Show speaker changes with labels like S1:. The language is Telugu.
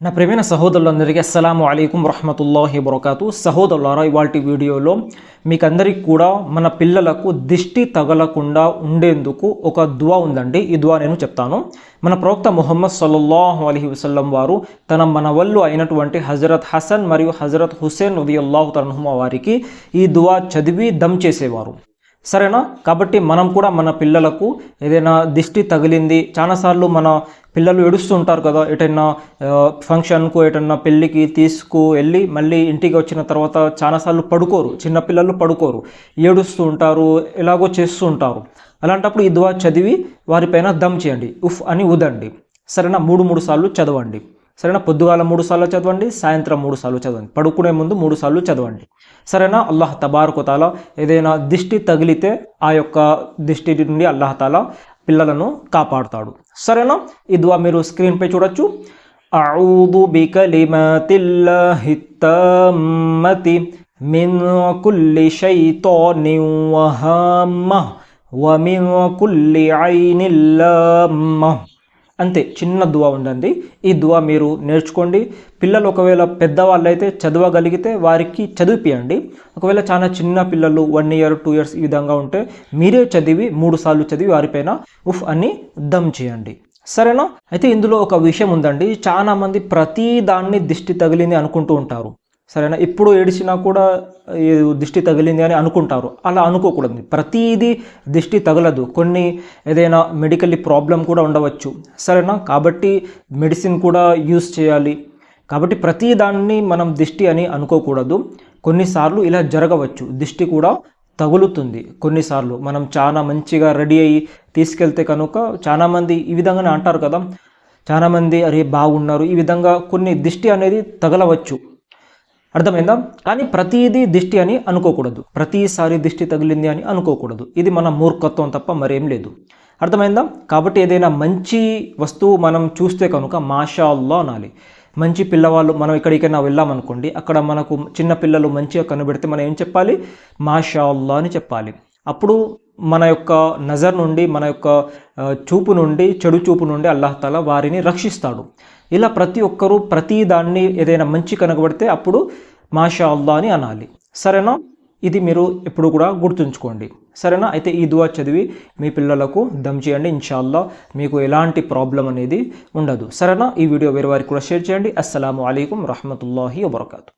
S1: నా ప్రేమైన సహోదరులందరికీ అస్సలం అయికం రహమతుల్లాహి వబర్కాతు. సహోదరులారా ఇవాళ వీడియోలో మీకు అందరికీ కూడా మన పిల్లలకు దిష్టి తగలకుండా ఉండేందుకు ఒక దువా ఉందండి. ఈ దువా నేను చెప్తాను. మన ప్రవక్త ముహమ్మద్ సల్లల్లాహు అలహి వసల్లం వారు తన మనవళ్ళు అయినటువంటి హజరత్ హసన్ మరియు హజరత్ హుసేన్ ఉదయల్లాహు తరహుమ వారికి ఈ దువా చదివి దమ్ చేసేవారు. సరేనా? కాబట్టి మనం కూడా మన పిల్లలకు ఏదైనా దిష్టి తగిలింది చాలాసార్లు మన పిల్లలు ఏడుస్తుంటారు కదా ఎటైనా ఫంక్షన్కు ఎటైనా పెళ్ళికి తీసుకు వెళ్ళి మళ్ళీ ఇంటికి వచ్చిన తర్వాత చాలాసార్లు పడుకోరు చిన్నపిల్లలు పడుకోరు ఏడుస్తూ ఉంటారు ఎలాగో చేస్తూ ఉంటారు. అలాంటప్పుడు ఈ దువా చదివి వారిపైన దమ్ చేయండి ఉఫ్ అని ఉదండి సరేనా? మూడు మూడు సార్లు చదవండి. సరేనా? పొద్దుగాల మూడు సార్లు చదవండి సాయంత్రం మూడు సార్లు చదవండి. పడుకునే ముందు మూడు సార్లు చదవండి. సరేనా? అల్లాహ్ తబారకుతాల ఏదైనా దిష్టి తగిలితే ఆ యొక్క దిష్టి నుండి అల్లాహతాల పిల్లలను కాపాడుతాడు. సరేనా? ఈ దువా మీరు స్క్రీన్పై చూడొచ్చు. అఊదు బికలిమతిల్లాహి తామ్మతి మిన్ కుల్లి షైతానిన్ వహామ్మ వమిన్ కుల్లి ఐనిన్ లామ్మ అంతే చిన్న దువా ఉండండి. ఈ దువా మీరు నేర్చుకోండి. పిల్లలు ఒకవేళ పెద్దవాళ్ళు అయితే చదవగలిగితే వారికి చదివిపియండి. ఒకవేళ చాలా చిన్న పిల్లలు వన్ ఇయర్ టూ ఇయర్స్ ఈ విధంగా ఉంటే మీరే చదివి మూడు సార్లు చదివి వారిపైన ఉఫ్ అని దమ్ చేయండి. సరేనా? అయితే ఇందులో ఒక విషయం ఉందండి. చాలామంది ప్రతి దాన్ని దిష్టి తగిలింది అనుకుంటూ ఉంటారు. సరేనా? ఇప్పుడు ఏడిచినా కూడా దిష్టి తగిలింది అని అనుకుంటారు. అలా అనుకోకూడదు. ప్రతిదీ దిష్టి తగలదు. కొన్ని ఏదైనా మెడికల్లీ ప్రాబ్లం కూడా ఉండవచ్చు. సరేనా? కాబట్టి మెడిసిన్ కూడా యూస్ చేయాలి. కాబట్టి ప్రతి దాన్ని మనం దిష్టి అని అనుకోకూడదు. కొన్నిసార్లు ఇలా జరగవచ్చు. దిష్టి కూడా తగులుతుంది కొన్నిసార్లు. మనం చాలా మంచిగా రెడీ అయ్యి తీసుకెళ్తే కనుక చాలామంది ఈ విధంగానే అంటారు కదా? చాలామంది అరే బాగున్నారు. ఈ విధంగా కొన్ని దిష్టి అనేది తగలవచ్చు. అర్థమైందా? కానీ ప్రతిదీ దిష్టి అని అనుకోకూడదు. ప్రతిసారి దిష్టి తగిలింది అని అనుకోకూడదు. ఇది మన మూర్ఖత్వం తప్ప మరేం లేదు. అర్థమైందా? కాబట్టి ఏదైనా మంచి వస్తువు మనం చూస్తే కనుక మాషా అనాలి. మంచి పిల్లవాళ్ళు మనం ఎక్కడికైనా వెళ్ళామనుకోండి అక్కడ మనకు చిన్న పిల్లలు మంచిగా కనబెడితే మనం ఏం చెప్పాలి? మాషా అని చెప్పాలి. అప్పుడు మన యొక్క నజర్ నుండి మన యొక్క చూపు నుండి చెడు చూపు నుండి అల్లాహతాలా వారిని రక్షిస్తాడు. ఇలా ప్రతి ఒక్కరూ ప్రతి దాన్ని ఏదైనా మంచి కనబడితే అప్పుడు మాషా అల్లా అని అనాలి. సరేనా? ఇది మీరు ఎప్పుడు కూడా గుర్తుంచుకోండి. సరేనా? అయితే ఈ దువా చదివి మీ పిల్లలకు దమ్ చేయండి ఇన్షాల్లా మీకు ఎలాంటి ప్రాబ్లం అనేది ఉండదు. సరేనా? ఈ వీడియో వేరే వారికి కూడా షేర్ చేయండి. అస్సలం అయికం రహమతుల్లాహి వబర్కాతు.